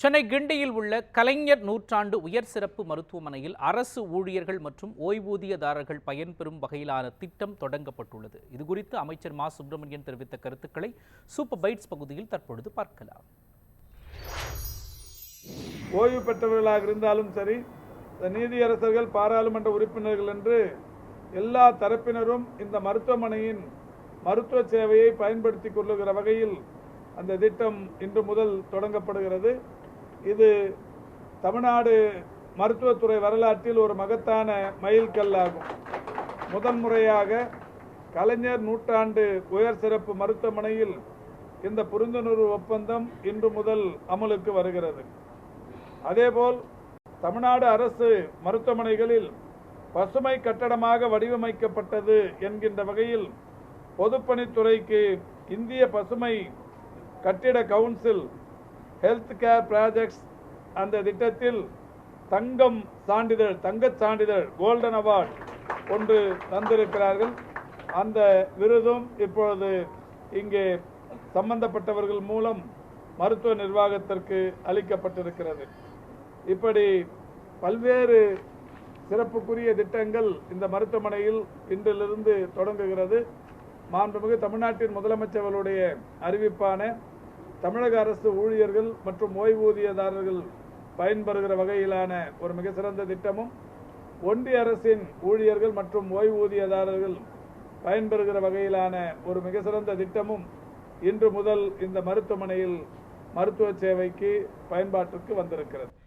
சென்னை கிண்டியில் உள்ள கலைஞர் நூற்றாண்டு உயர் சிறப்பு மருத்துவமனையில் அரசு ஊழியர்கள் மற்றும் ஓய்வூதியதாரர்கள் பயன்பெறும் வகையிலான திட்டம் தொடங்கப்பட்டுள்ளது. இதுகுறித்து அமைச்சர் மா. சுப்பிரமணியன் தெரிவித்த கருத்துக்களை சூப்பர் பைட்ஸ் பகுதியில் தற்பொழுது பார்க்கலாம். ஓய்வு பெற்றவர்களாக இருந்தாலும் சரி நீதியரசர்கள் பாராளுமன்ற உறுப்பினர்கள் என்று எல்லா தரப்பினரும் இந்த மருத்துவமனையின் மருத்துவ சேவையை பயன்படுத்திக் கொள்ளுகிற வகையில் அந்த திட்டம் இன்று முதல் தொடங்கப்படுகிறது. இது தமிழ்நாடு மருத்துவத்துறை வரலாற்றில் ஒரு மகத்தான மைல்கல்லாகும். முதன்முறையாக கலைஞர் நூற்றாண்டு உயர் சிறப்பு மருத்துவமனையில் இந்த புரிந்துணர்வு ஒப்பந்தம் இன்று முதல் அமலுக்கு வருகிறது. அதேபோல் தமிழ்நாடு அரசு மருத்துவமனைகளில் பசுமை கட்டடமாக வடிவமைக்கப்பட்டது என்கின்ற வகையில் பொதுப்பணித்துறைக்கு இந்திய பசுமை கட்டிட கவுன்சில் ஹெல்த் கேர் ப்ராஜெக்ட்ஸ் அந்த திட்டத்தில் தங்கம் சான்றிதழ் தங்கச் சான்றிதழ் கோல்டன் அவார்ட் ஒன்று தந்திருக்கிறார்கள். அந்த விருதும் இப்பொழுது இங்கே சம்பந்தப்பட்டவர்கள் மூலம் மருத்துவ நிர்வாகத்திற்கு அளிக்கப்பட்டிருக்கிறது. இப்படி பல்வேறு சிறப்புக்குரிய திட்டங்கள் இந்த மருத்துவமனையில் இன்றிலிருந்து தொடங்குகிறது. மாண்புமிகு தமிழ்நாட்டின் முதலமைச்சர்களுடைய அறிவிப்பான தமிழக அரசு ஊழியர்கள் மற்றும் ஓய்வூதியதாரர்கள் பயன்பெறுகிற வகையிலான ஒரு மிக சிறந்த திட்டமும் ஒன்றிய அரசின் ஊழியர்கள் மற்றும் ஓய்வூதியதாரர்கள் பயன்பெறுகிற வகையிலான ஒரு மிக சிறந்த திட்டமும் இன்று முதல் இந்த மருத்துவமனையில் மருத்துவ சேவைக்கு பயன்பாட்டிற்கு வந்திருக்கிறது.